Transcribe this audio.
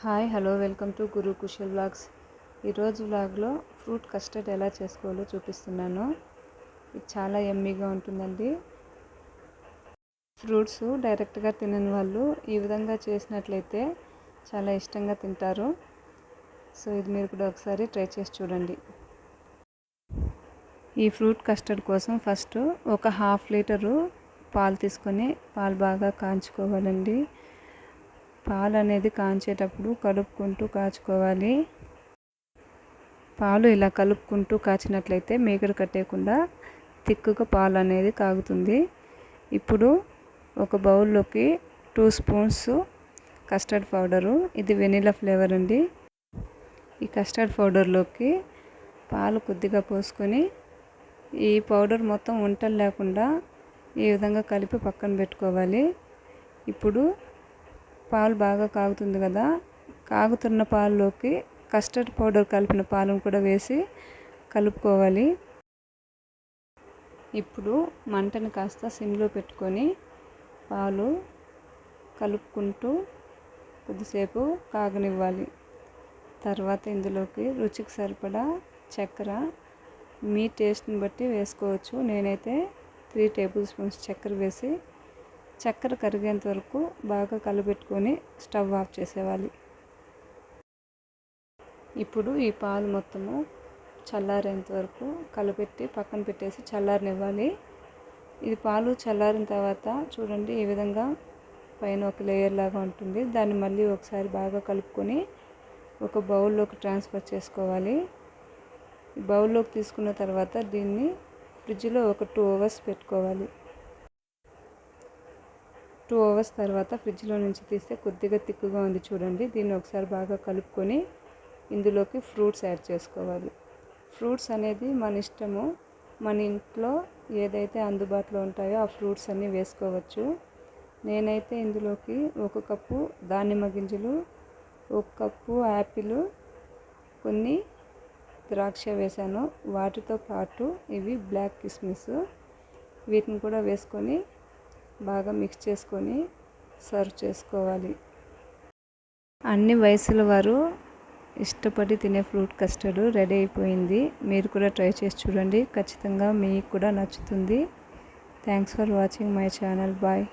Hi hello welcome to Guru Kushal vlogs. ఈరోజు వ్లాగ్లో fruit custard ఎలా చేసుకోవాలో చూపిస్తున్నాను. ఇది చాలా ఎమ్మీగా ఉంటుందండి. ఫ్రూట్స్ డైరెక్ట్గా తినని వాళ్ళు ఈ విధంగా చేసినట్లయితే చాలా ఇష్టంగా తింటారు. సో ఇది మీరు కూడా ఒకసారి ట్రై చేసి చూడండి. ఈ ఫ్రూట్ కస్టర్డ్ కోసం ఫస్ట్ ఒక హాఫ్ లీటరు పాలు తీసుకొని పాలు బాగా కాంచుకోవాలండి. పాలు అనేది కాంచేటప్పుడు కలుపుకుంటూ కాచుకోవాలి. పాలు ఇలా కలుపుకుంటూ కాచినట్లయితే మేకడు కట్టేయకుండా తిక్కుగా పాలు అనేది కాగుతుంది. ఇప్పుడు ఒక బౌల్లోకి టూ స్పూన్స్ కస్టర్డ్ పౌడరు ఇది వెనీలా ఫ్లేవర్ అండి. ఈ కస్టర్డ్ పౌడర్లోకి పాలు కొద్దిగా పోసుకొని ఈ పౌడర్ మొత్తం వంటలు లేకుండా ఈ విధంగా కలిపి పక్కన పెట్టుకోవాలి. ఇప్పుడు పాలు బాగా కాగుతుంది కదా కాగుతున్న పాలులోకి కస్టర్డ్ పౌడర్ కలిపిన పాలను కూడా వేసి కలుపుకోవాలి. ఇప్పుడు మంటను కాస్త సిమ్లో పెట్టుకొని పాలు కలుపుకుంటూ కొద్దిసేపు కాగనివ్వాలి. తర్వాత ఇందులోకి రుచికి సరిపడా చక్కెర మీ టేస్ట్ని బట్టి వేసుకోవచ్చు. నేనైతే త్రీ టేబుల్ స్పూన్స్ చక్కెర వేసి చక్కెర కరిగేంత వరకు బాగా కలబెట్టుకొని స్టవ్ ఆఫ్ చేసేవాలి. ఇప్పుడు ఈ పాలు మొత్తము చల్లారేంత వరకు కలపెట్టి పక్కన పెట్టేసి చల్లారనివ్వాలి. ఇది పాలు చల్లారిన తర్వాత చూడండి ఈ విధంగా పైన ఒక లేయర్ లాగా ఉంటుంది. దాన్ని మళ్ళీ ఒకసారి బాగా కలుపుకొని ఒక బౌల్లోకి ట్రాన్స్ఫర్ చేసుకోవాలి. బౌల్లోకి తీసుకున్న తర్వాత దీన్ని ఫ్రిడ్జ్లో ఒక టూ అవర్స్ పెట్టుకోవాలి. టూ అవర్స్ తర్వాత ఫ్రిడ్జ్లో నుంచి తీస్తే కొద్దిగా తిక్కుగా ఉంది చూడండి. దీన్ని ఒకసారి బాగా కలుపుకొని ఇందులోకి ఫ్రూట్స్ యాడ్ చేసుకోవాలి. ఫ్రూట్స్ అనేది మన ఇష్టము. మన ఇంట్లో ఏదైతే అందుబాటులో ఉంటాయో ఆ ఫ్రూట్స్ అన్నీ వేసుకోవచ్చు. నేనైతే ఇందులోకి ఒక కప్పు దానిమ్మ గింజలు ఒక కప్పు యాపిల్ కొన్ని ద్రాక్ష వేసాను. వాటితో పాటు ఇవి బ్లాక్ కిస్మిస్. వీటిని కూడా వేసుకొని బాగా మిక్స్ చేసుకొని సర్వ్ చేసుకోవాలి. అన్ని వయసుల వారు ఇష్టపడి తినే ఫ్రూట్ కస్టర్డ్ రెడీ అయిపోయింది. మీరు కూడా ట్రై చేసి చూడండి. ఖచ్చితంగా మీకు కూడా నచ్చుతుంది. Thanks for watching my channel bye